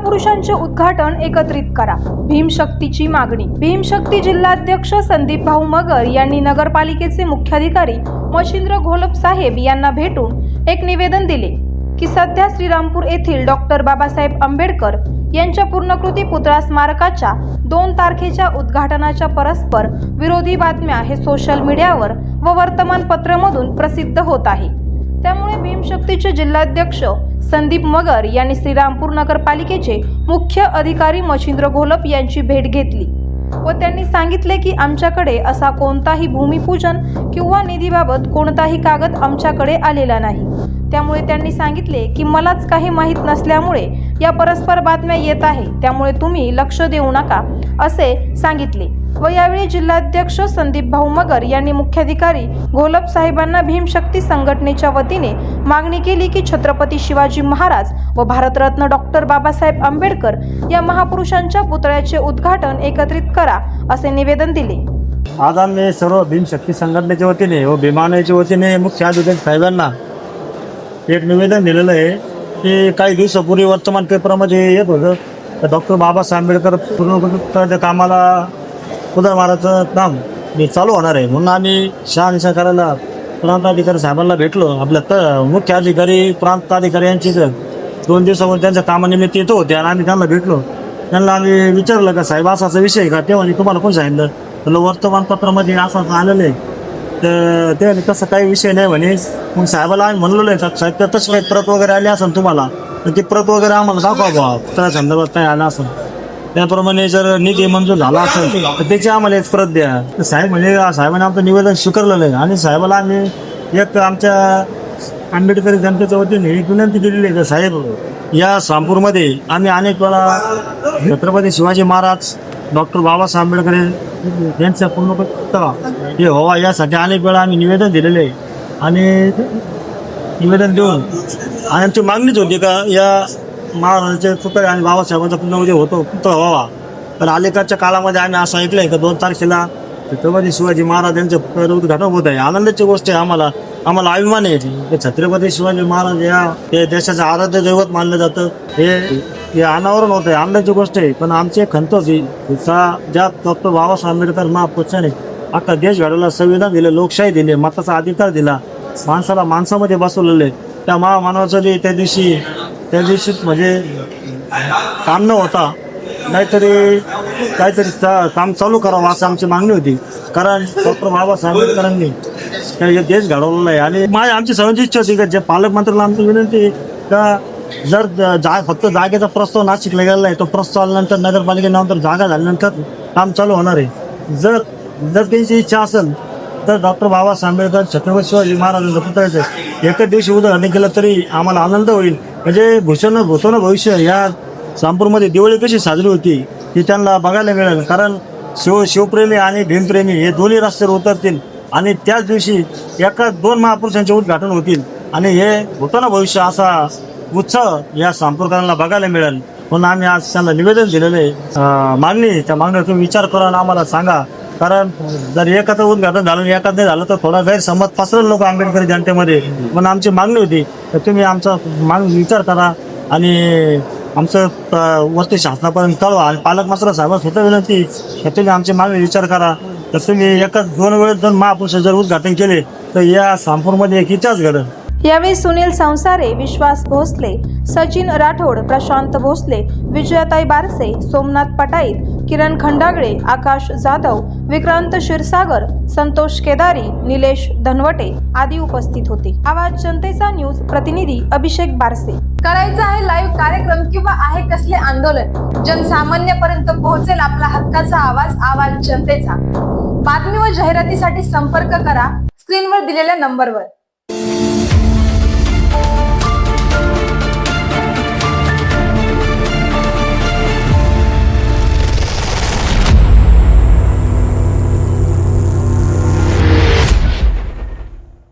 पुरुषांचे महापुरुषांचे उद्घाटन एकत्रित करा. भीमशक्तीची मागणी. भीमशक्ती जिल्हाध्यक्ष संदीप भाऊ मगर यांनी नगरपालिकेचे मुख्याधिकारी मशिंद्र घोलप साहेब यांना भेटून एक निवेदन दिले की सध्या श्रीरामपूर येथील डॉक्टर बाबासाहेब आंबेडकर यांच्या पूर्णकृती पुतळा स्मारकाच्या दोन तारखेच्या उद्घाटनाच्या परस्पर विरोधी बातम्या हे सोशल मीडियावर व वर्तमानपत्रामधून प्रसिद्ध होत आहे. त्यामुळे भीमशक्तीचे जिल्हाध्यक्ष संदीप मगर यांनी श्रीरामपूर नगरपालिकेचे मुख्य अधिकारी मच्छिंद्र घोलप यांची भेट घेतली व त्यांनी सांगितले की आमच्याकडे असा कोणताही भूमिपूजन किंवा निधीबाबत कोणताही कागद आमच्याकडे आलेला नाही. त्यामुळे त्यांनी सांगितले की मलाच काही माहीत नसल्यामुळे या परस्पर बातम्या येत आहे. त्यामुळे तुम्ही लक्ष देऊ नका असे सांगितले. व यावेळी जिल्हाध्यक्ष संदीप भाऊ मगर यांनी मुख्याधिकारी घोलप साहेबांना भीमशक्ती संघटनेच्या वतीने मागणी केली की छत्रपती शिवाजी महाराज व भारतरत्न डॉक्टर बाबासाहेब आंबेडकर या महापुरुषांच्या पुतळ्याचे उद्घाटन एकत्रित करा असे निवेदन दिले. आज आम्ही सर्व भीमशक्ती संघटनेच्या वतीने व भीमानाच्या वतीने मुख्य अधिकारी साहेबांना एक निवेदन दिलेलं आहे की काही दिवसापूर्वी वर्तमानपेपरामध्ये येत होतं. डॉक्टर बाबासाहेब आंबेडकर पूर्ण कामाला उदरमाराचं काम मी चालू होणार आहे. म्हणून आम्ही शहानिशा करायला प्रांताधिकारी साहेबांना भेटलो. आपल्या त मुख्य अधिकारी प्रांताधिकारी यांची दोन दिवसावर त्यांच्या कामानिमित्त येतो होते आणि आम्ही त्यांना भेटलो. त्यांना आम्ही विचारलं का साहेब असा विषय का? तेव्हा तुम्हाला कोण सांगितलं? म्हणलं वर्तमानपत्रामध्ये असं आलेलं आहे. तर ते म्हणे तसं काही विषय नाही म्हणे. मग साहेबाला आम्ही म्हणलेलो आहे साहेब तर तसं काही प्रत वगैरे आली असेल तुम्हाला? तर ती प्रत वगैरे आम्हाला दाखवा बुवा. त्या संदर्भात काय आलं असेल त्याप्रमाणे जर निधी मंजूर झाला असेल तर त्याची आम्हाला एक प्रत द्या. तर साहेब म्हणजे साहेबांनी आमचं निवेदन स्वीकारलेलं आहे. आणि साहेबाला आम्ही एक आमच्या आंबेडकरी जनतेच्या वतीने एक विनंती केलेली आहे. साहेब या सांपूरमध्ये आम्ही अनेक वेळा छत्रपती शिवाजी महाराज डॉक्टर बाबासाहेब आंबेडकर यांचा पूर्णपत्ता हे व्हावा. यासाठी अनेक वेळा आम्ही निवेदन दिलेले आहे. आणि निवेदन देऊन आणि आमची मागणीच होती का या महाराजांचे पुतळे आणि बाबासाहेबांचा पुण्यामध्ये होतो पुतळा व्हावा. पण अलीकडच्या काळामध्ये आम्ही असं ऐकलंय का दोन तारखेला छत्रपती शिवाजी महाराज यांचं पुतळ्याचं उद्घाटन होत आहे. आनंदाची गोष्ट आहे आम्हाला आम्हाला अभिमान आहे की छत्रपती शिवाजी महाराज या हे देशाचं आराध्य दैवत मानलं जातं. हे हे अनावरण होत आहे आनंदाची गोष्ट आहे. पण आमची एक खंत होती. की ज्या डॉक्टर बाबासाहेब आंबेडकर महापुरुषाने आता देश घडवला संविधान दिले लोकशाही दिले मताचा अधिकार दिला माणसाला माणसामध्ये बसवलेले त्या महामानवाचं जे त्या दिवशी त्या दिवशीच म्हणजे काम न होता नाहीतरी काहीतरी चा- काम चालू करावं असं आमची मागणी होती. कारण डॉक्टर बाबासाहेब आंबेडकरांनी हे देश घडवलेला आहे आणि माझी आमची सर्वांची इच्छा होती का जे पालकमंत्र्याला आमची विनंती का जर जा फक्त जागेचा प्रस्ताव नाशिकला गेलेला आहे तो प्रस्ताव आल्यानंतर नगरपालिकेनंतर जागा झाल्यानंतर काम चालू होणार आहे. जर जर त्यांची इच्छा असेल तर डॉक्टर बाबासाहेब आंबेडकर छत्रपती शिवाजी महाराजांचं पुतळ्याचं एका दिवशी उदाहरण केलं तरी आम्हाला आनंद होईल. म्हणजे भूषण भूषण भविष्य या सांपूरमध्ये दिवाळी कशी साजरी होती ती त्यांना बघायला मिळेल. कारण शिव शिवप्रेमी आणि भीमप्रेमी हे दोन्ही रस्त्यावर उतरतील आणि त्याच दिवशी एका दोन महापुरुषांचे उद्घाटन होतील. आणि हे होतं ना भविष्य असा उत्साह या सांपूरकरांना बघायला मिळेल. म्हणून आम्ही आज त्यांना निवेदन दिलेलं आहे. मागणी त्या मागणीवर तुम्ही विचार करा आणि आम्हाला सांगा. कारण जर एकाचं उद्घाटन झालं आणि एकाच नाही झालं तर थोडा गैरसमज पसरेल लोक आंबेडकरी जनतेमध्ये. पण आमची मागणी होती तर तुम्ही आमचा मागणी विचार करा आणि आमचं वरती शासनापर्यंत कळवा. आणि पालकमंत्री साहेब स्वतः विनंती तर तुम्ही आमची मागणी विचार करा. तर तुम्ही एकाच दोन वेळेस जर महापुरुष जर उद्घाटन केले तर या सांपूरमध्ये एक इतिहास घडेल. यावेळी सुनील संसारे विश्वास भोसले सचिन राठोड प्रशांत भोसले विजयाताई बारसे सोमनाथ पटाईत किरण खंडागळे आकाश जाधव विक्रांत क्षीरसागर संतोष केदारी निलेश धनवटे आदी उपस्थित होते. आवाज जनतेचा न्यूज प्रतिनिधी अभिषेक बारसे. करायचं आहे लाईव्ह कार्यक्रम किंवा आहे कसले आंदोलन? जनसामान्यपर्यंत पोहोचेल आपला हक्काचा आवाज आवाज जनतेचा. बातमी व जाहिरातीसाठी संपर्क करा स्क्रीनवर दिलेल्या नंबरवर